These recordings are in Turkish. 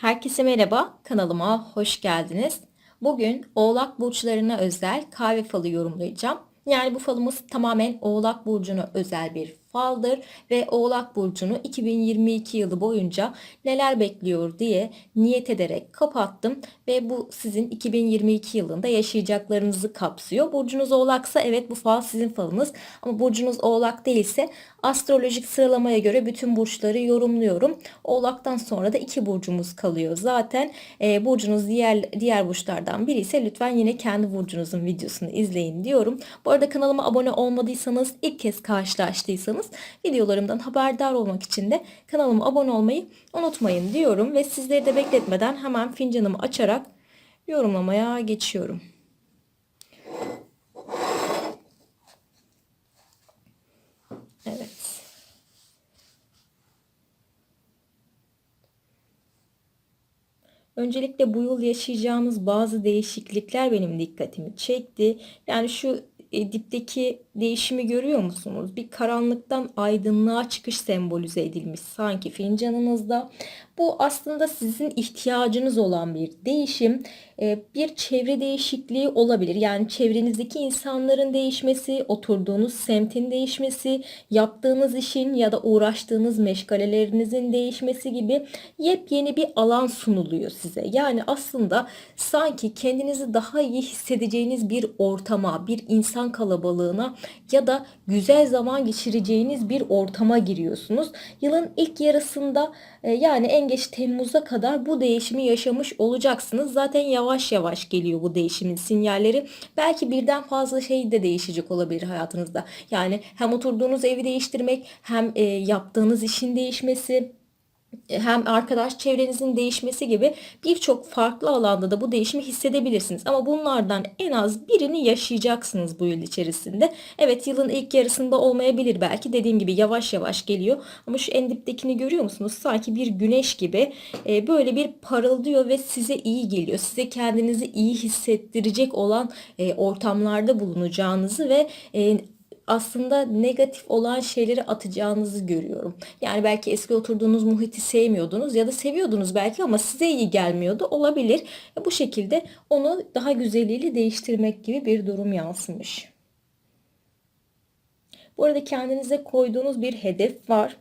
Herkese merhaba, kanalıma hoş geldiniz. Bugün Oğlak burçlarına özel kahve falı yorumlayacağım. Yani bu falımız tamamen Oğlak burcuna özel bir faldır ve Oğlak burcunu 2022 yılı boyunca neler bekliyor diye niyet ederek kapattım ve bu sizin 2022 yılında yaşayacaklarınızı kapsıyor. Burcunuz Oğlaksa evet bu fal sizin falınız ama burcunuz Oğlak değilse astrolojik sıralamaya göre bütün burçları yorumluyorum. Oğlaktan sonra da iki burcumuz kalıyor. Zaten e, burcunuz diğer diğer burçlardan biri ise lütfen yine kendi burcunuzun videosunu izleyin diyorum. Bu arada kanalıma abone olmadıysanız ilk kez karşılaştıysanız videolarımdan haberdar olmak için de kanalıma abone olmayı unutmayın diyorum ve sizleri de bekletmeden hemen fincanımı açarak yorumlamaya geçiyorum. Evet. Öncelikle bu yıl yaşayacağımız bazı değişiklikler benim dikkatimi çekti. Yani şu e, dipteki değişimi görüyor musunuz? Bir karanlıktan aydınlığa çıkış sembolize edilmiş sanki fincanınızda. Bu aslında sizin ihtiyacınız olan bir değişim. E, bir çevre değişikliği olabilir. Yani çevrenizdeki insanların değişmesi, oturduğunuz semtin değişmesi, yaptığınız işin ya da uğraştığınız meşgalelerinizin değişmesi gibi yepyeni bir alan sunuluyor size. Yani aslında sanki kendinizi daha iyi hissedeceğiniz bir ortama, bir insan kalabalığına ya da güzel zaman geçireceğiniz bir ortama giriyorsunuz. Yılın ilk yarısında e, yani en geç Temmuz'a kadar bu değişimi yaşamış olacaksınız. Zaten yavaş yavaş geliyor bu değişimin sinyalleri. Belki birden fazla şey de değişecek olabilir hayatınızda. Yani hem oturduğunuz evi değiştirmek hem e, yaptığınız işin değişmesi hem arkadaş çevrenizin değişmesi gibi birçok farklı alanda da bu değişimi hissedebilirsiniz. Ama bunlardan en az birini yaşayacaksınız bu yıl içerisinde. Evet yılın ilk yarısında olmayabilir belki dediğim gibi yavaş yavaş geliyor. Ama şu en diptekini görüyor musunuz? Sanki bir güneş gibi e, böyle bir parıldıyor ve size iyi geliyor. Size kendinizi iyi hissettirecek olan e, ortamlarda bulunacağınızı ve e, aslında negatif olan şeyleri atacağınızı görüyorum. Yani belki eski oturduğunuz muhiti sevmiyordunuz ya da seviyordunuz belki ama size iyi gelmiyordu olabilir. Bu şekilde onu daha güzeliyle değiştirmek gibi bir durum yansımış. Bu arada kendinize koyduğunuz bir hedef var.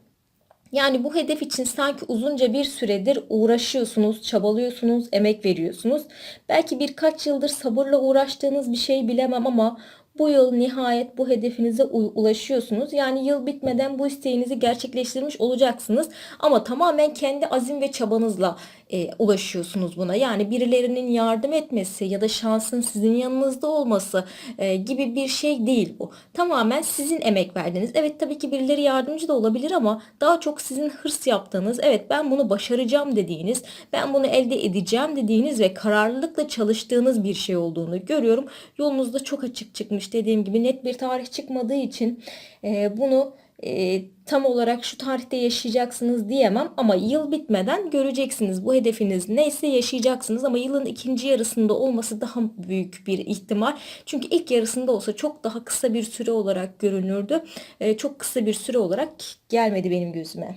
Yani bu hedef için sanki uzunca bir süredir uğraşıyorsunuz, çabalıyorsunuz, emek veriyorsunuz. Belki birkaç yıldır sabırla uğraştığınız bir şey bilemem ama bu yıl nihayet bu hedefinize ulaşıyorsunuz. Yani yıl bitmeden bu isteğinizi gerçekleştirmiş olacaksınız. Ama tamamen kendi azim ve çabanızla e, ulaşıyorsunuz buna. Yani birilerinin yardım etmesi ya da şansın sizin yanınızda olması e, gibi bir şey değil bu. Tamamen sizin emek verdiğiniz. Evet tabii ki birileri yardımcı da olabilir ama daha çok sizin hırs yaptığınız, evet ben bunu başaracağım dediğiniz, ben bunu elde edeceğim dediğiniz ve kararlılıkla çalıştığınız bir şey olduğunu görüyorum. Yolunuzda çok açık çıkmış dediğim gibi net bir tarih çıkmadığı için e, bunu e, tam olarak şu tarihte yaşayacaksınız diyemem ama yıl bitmeden göreceksiniz. Bu hedefiniz neyse yaşayacaksınız ama yılın ikinci yarısında olması daha büyük bir ihtimal. Çünkü ilk yarısında olsa çok daha kısa bir süre olarak görünürdü. E, çok kısa bir süre olarak gelmedi benim gözüme.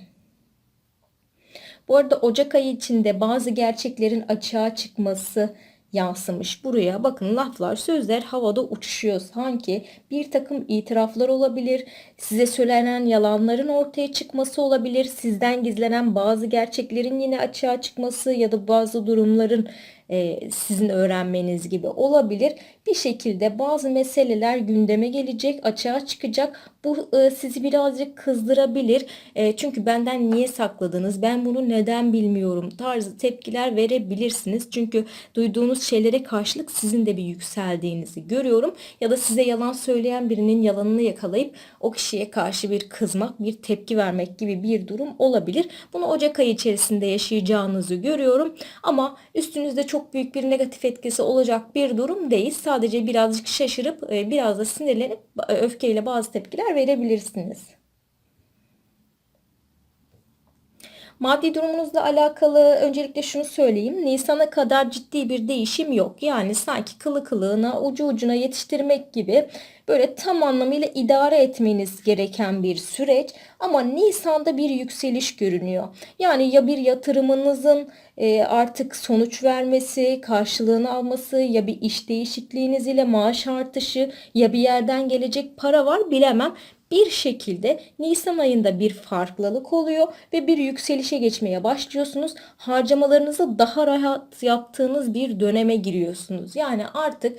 Bu arada Ocak ayı içinde bazı gerçeklerin açığa çıkması yansımış buraya. Bakın laflar, sözler havada uçuşuyor. Sanki bir takım itiraflar olabilir. Size söylenen yalanların ortaya çıkması olabilir. Sizden gizlenen bazı gerçeklerin yine açığa çıkması ya da bazı durumların e, sizin öğrenmeniz gibi olabilir. Bir şekilde bazı meseleler gündeme gelecek, açığa çıkacak. Bu e, sizi birazcık kızdırabilir. E, çünkü benden niye sakladınız? Ben bunu neden bilmiyorum? Tarzı tepkiler verebilirsiniz. Çünkü duyduğunuz şeylere karşılık sizin de bir yükseldiğinizi görüyorum. Ya da size yalan söyleyen birinin yalanını yakalayıp o kişiye karşı bir kızmak, bir tepki vermek gibi bir durum olabilir. Bunu Ocak ayı içerisinde yaşayacağınızı görüyorum. Ama üstünüzde çok büyük bir negatif etkisi olacak bir durum değil. Sadece birazcık şaşırıp e, biraz da sinirlenip e, öfkeyle bazı tepkiler verebilirsiniz. Maddi durumunuzla alakalı öncelikle şunu söyleyeyim. Nisan'a kadar ciddi bir değişim yok. Yani sanki kılı kılığına, ucu ucuna yetiştirmek gibi böyle tam anlamıyla idare etmeniz gereken bir süreç. Ama Nisan'da bir yükseliş görünüyor. Yani ya bir yatırımınızın e, artık sonuç vermesi, karşılığını alması ya bir iş değişikliğiniz ile maaş artışı ya bir yerden gelecek para var bilemem bir şekilde Nisan ayında bir farklılık oluyor ve bir yükselişe geçmeye başlıyorsunuz. Harcamalarınızı daha rahat yaptığınız bir döneme giriyorsunuz. Yani artık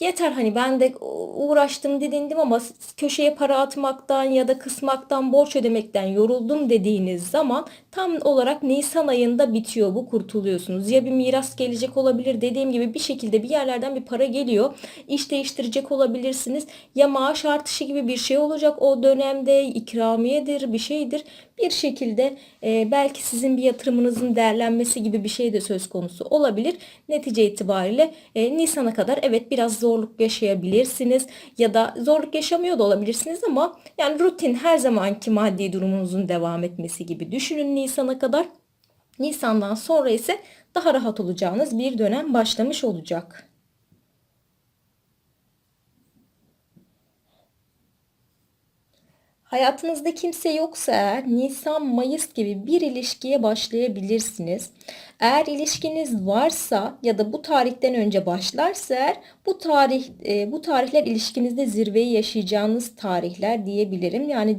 yeter hani ben de uğraştım didindim ama köşeye para atmaktan ya da kısmaktan borç ödemekten yoruldum dediğiniz zaman tam olarak Nisan ayında bitiyor bu kurtuluyorsunuz. Ya bir miras gelecek olabilir dediğim gibi bir şekilde bir yerlerden bir para geliyor. İş değiştirecek olabilirsiniz. Ya maaş artışı gibi bir şey olacak o dönemde ikramiyedir bir şeydir. Bir şekilde e, belki sizin bir yatırımınızın değerlenmesi gibi bir şey de söz konusu olabilir. Netice itibariyle e, Nisan'a kadar evet biraz zorluk yaşayabilirsiniz ya da zorluk yaşamıyor da olabilirsiniz ama yani rutin her zamanki maddi durumunuzun devam etmesi gibi düşünün Nisan'a kadar. Nisan'dan sonra ise daha rahat olacağınız bir dönem başlamış olacak. Hayatınızda kimse yoksa eğer Nisan, Mayıs gibi bir ilişkiye başlayabilirsiniz. Eğer ilişkiniz varsa ya da bu tarihten önce başlarsa eğer bu tarih e, bu tarihler ilişkinizde zirveyi yaşayacağınız tarihler diyebilirim. Yani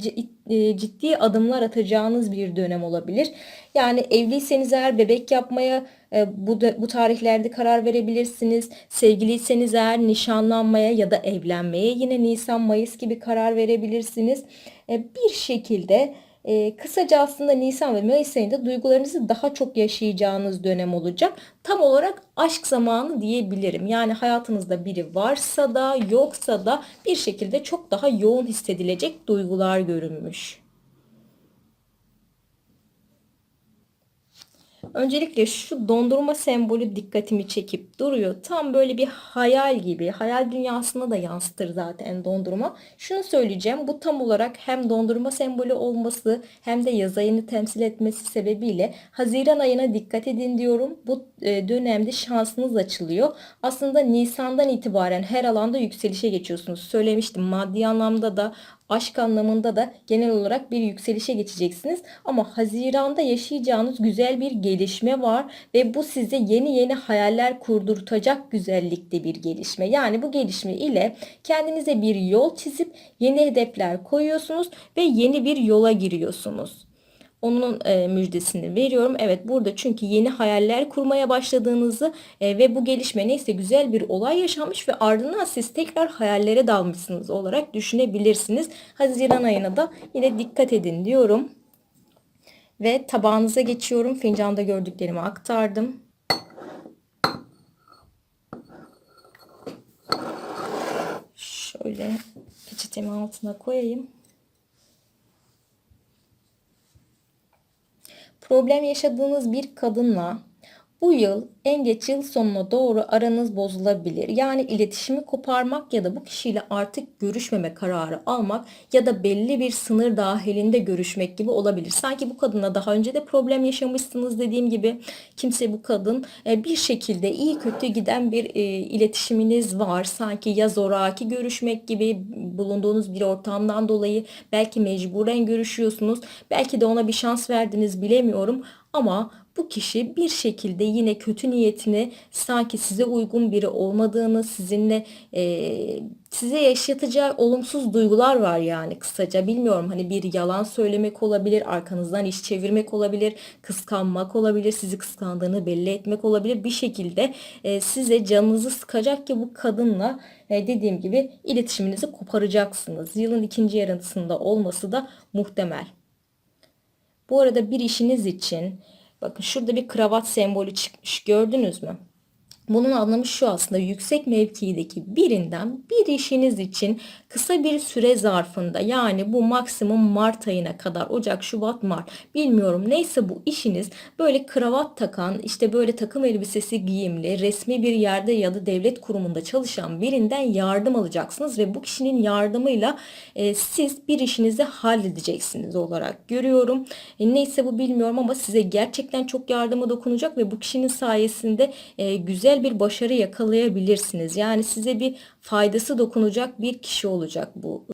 e, ciddi adımlar atacağınız bir dönem olabilir. Yani evliyseniz eğer bebek yapmaya e, bu bu tarihlerde karar verebilirsiniz. Sevgiliyseniz eğer nişanlanmaya ya da evlenmeye yine Nisan Mayıs gibi karar verebilirsiniz. Bir şekilde e, kısaca aslında Nisan ve Mayıs ayında duygularınızı daha çok yaşayacağınız dönem olacak. Tam olarak aşk zamanı diyebilirim. Yani hayatınızda biri varsa da yoksa da bir şekilde çok daha yoğun hissedilecek duygular görünmüş. Öncelikle şu dondurma sembolü dikkatimi çekip duruyor. Tam böyle bir hayal gibi. Hayal dünyasına da yansıtır zaten dondurma. Şunu söyleyeceğim. Bu tam olarak hem dondurma sembolü olması hem de yaz ayını temsil etmesi sebebiyle Haziran ayına dikkat edin diyorum. Bu e, dönemde şansınız açılıyor. Aslında Nisan'dan itibaren her alanda yükselişe geçiyorsunuz. Söylemiştim maddi anlamda da aşk anlamında da genel olarak bir yükselişe geçeceksiniz. Ama Haziran'da yaşayacağınız güzel bir gelişme var ve bu size yeni yeni hayaller kurdurtacak güzellikte bir gelişme. Yani bu gelişme ile kendinize bir yol çizip yeni hedefler koyuyorsunuz ve yeni bir yola giriyorsunuz onun e, müjdesini veriyorum. Evet burada çünkü yeni hayaller kurmaya başladığınızı e, ve bu gelişme neyse güzel bir olay yaşanmış ve ardından siz tekrar hayallere dalmışsınız olarak düşünebilirsiniz. Haziran ayına da yine dikkat edin diyorum. Ve tabağınıza geçiyorum. Fincanda gördüklerimi aktardım. Şöyle peçetemi altına koyayım. Problem yaşadığınız bir kadınla bu yıl en geç yıl sonuna doğru aranız bozulabilir. Yani iletişimi koparmak ya da bu kişiyle artık görüşmeme kararı almak ya da belli bir sınır dahilinde görüşmek gibi olabilir. Sanki bu kadınla daha önce de problem yaşamışsınız dediğim gibi kimse bu kadın e, bir şekilde iyi kötü giden bir e, iletişiminiz var. Sanki ya zoraki görüşmek gibi bulunduğunuz bir ortamdan dolayı belki mecburen görüşüyorsunuz. Belki de ona bir şans verdiniz bilemiyorum ama bu kişi bir şekilde yine kötü niyetini sanki size uygun biri olmadığını, sizinle e, size yaşatacağı olumsuz duygular var yani kısaca. Bilmiyorum hani bir yalan söylemek olabilir, arkanızdan iş çevirmek olabilir, kıskanmak olabilir, sizi kıskandığını belli etmek olabilir. Bir şekilde e, size canınızı sıkacak ki bu kadınla e, dediğim gibi iletişiminizi koparacaksınız. Yılın ikinci yarısında olması da muhtemel. Bu arada bir işiniz için Bakın şurada bir kravat sembolü çıkmış. Gördünüz mü? Bunun anlamı şu aslında yüksek mevkideki birinden bir işiniz için kısa bir süre zarfında yani bu maksimum Mart ayına kadar Ocak, Şubat, Mart bilmiyorum neyse bu işiniz böyle kravat takan işte böyle takım elbisesi giyimli resmi bir yerde ya da devlet kurumunda çalışan birinden yardım alacaksınız ve bu kişinin yardımıyla e, siz bir işinizi halledeceksiniz olarak görüyorum. E, neyse bu bilmiyorum ama size gerçekten çok yardıma dokunacak ve bu kişinin sayesinde e, güzel bir başarı yakalayabilirsiniz. Yani size bir faydası dokunacak bir kişi olacak bu.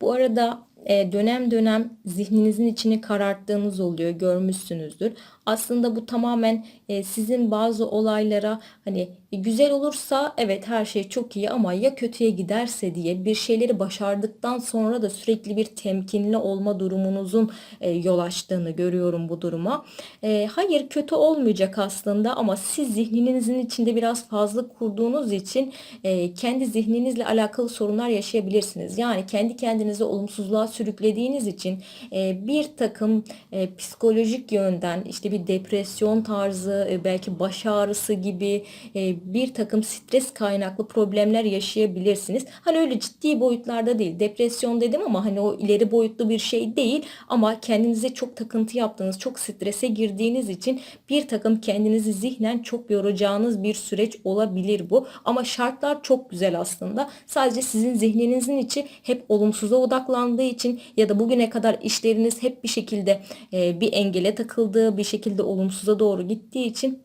Bu arada e, dönem dönem zihninizin içini kararttığınız oluyor, görmüşsünüzdür. Aslında bu tamamen e, sizin bazı olaylara hani e, güzel olursa evet her şey çok iyi ama ya kötüye giderse diye bir şeyleri başardıktan sonra da sürekli bir temkinli olma durumunuzun yol açtığını görüyorum bu duruma. Hayır kötü olmayacak aslında ama siz zihninizin içinde biraz fazla kurduğunuz için kendi zihninizle alakalı sorunlar yaşayabilirsiniz. Yani kendi kendinize olumsuzluğa sürüklediğiniz için bir takım psikolojik yönden işte bir depresyon tarzı e, belki baş ağrısı gibi e, bir takım stres kaynaklı problemler yaşayabilirsiniz. Hani öyle ciddi boyutlarda değil. Depresyon dedim ama hani o ileri boyutlu bir şey değil ama kendinize çok takıntı yaptığınız, çok strese girdiğiniz için bir takım kendinizi zihnen çok yoracağınız bir süreç olabilir bu. Ama şartlar çok güzel aslında. Sadece sizin zihninizin içi hep olumsuza odaklandığı için ya da bugüne kadar işleriniz hep bir şekilde bir engele takıldığı, bir şekilde olumsuza doğru gittiği için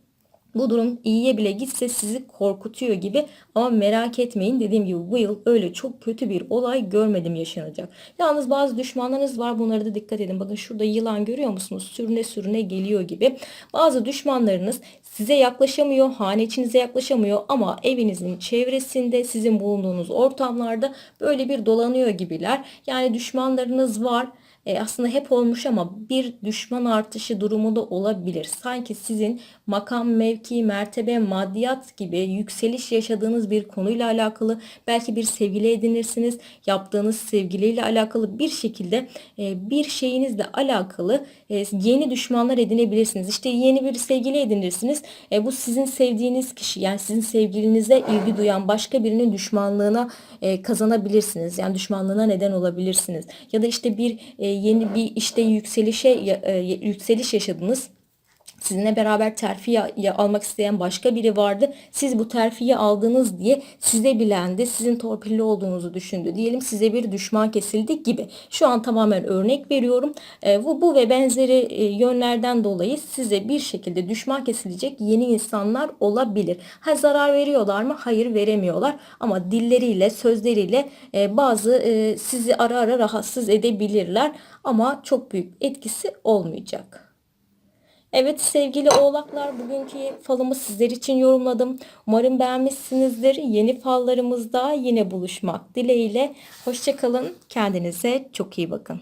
bu durum iyiye bile gitse sizi korkutuyor gibi ama merak etmeyin dediğim gibi bu yıl öyle çok kötü bir olay görmedim yaşanacak. Yalnız bazı düşmanlarınız var bunlara da dikkat edin. Bakın şurada yılan görüyor musunuz? Sürüne sürüne geliyor gibi. Bazı düşmanlarınız size yaklaşamıyor, hane içinize yaklaşamıyor ama evinizin çevresinde sizin bulunduğunuz ortamlarda böyle bir dolanıyor gibiler. Yani düşmanlarınız var e, aslında hep olmuş ama bir düşman artışı durumu da olabilir. Sanki sizin makam, mevki, mertebe, maddiyat gibi yükseliş yaşadığınız bir konuyla alakalı belki bir sevgili edinirsiniz. Yaptığınız sevgiliyle alakalı bir şekilde e, bir şeyinizle alakalı e, yeni düşmanlar edinebilirsiniz. İşte yeni bir sevgili edinirsiniz. E, bu sizin sevdiğiniz kişi yani sizin sevgilinize ilgi duyan başka birinin düşmanlığına e, kazanabilirsiniz. Yani düşmanlığına neden olabilirsiniz. Ya da işte bir e, yeni bir işte yükselişe e, yükseliş yaşadınız sizinle beraber terfi almak isteyen başka biri vardı. Siz bu terfiyi aldınız diye size bilendi. Sizin torpilli olduğunuzu düşündü. Diyelim size bir düşman kesildi gibi. Şu an tamamen örnek veriyorum. E, bu, bu ve benzeri e, yönlerden dolayı size bir şekilde düşman kesilecek yeni insanlar olabilir. Ha zarar veriyorlar mı? Hayır veremiyorlar. Ama dilleriyle, sözleriyle e, bazı sizi ara ara rahatsız edebilirler. Ama çok büyük etkisi olmayacak. Evet sevgili oğlaklar bugünkü falımı sizler için yorumladım. Umarım beğenmişsinizdir. Yeni fallarımızda yine buluşmak dileğiyle. Hoşçakalın. Kendinize çok iyi bakın.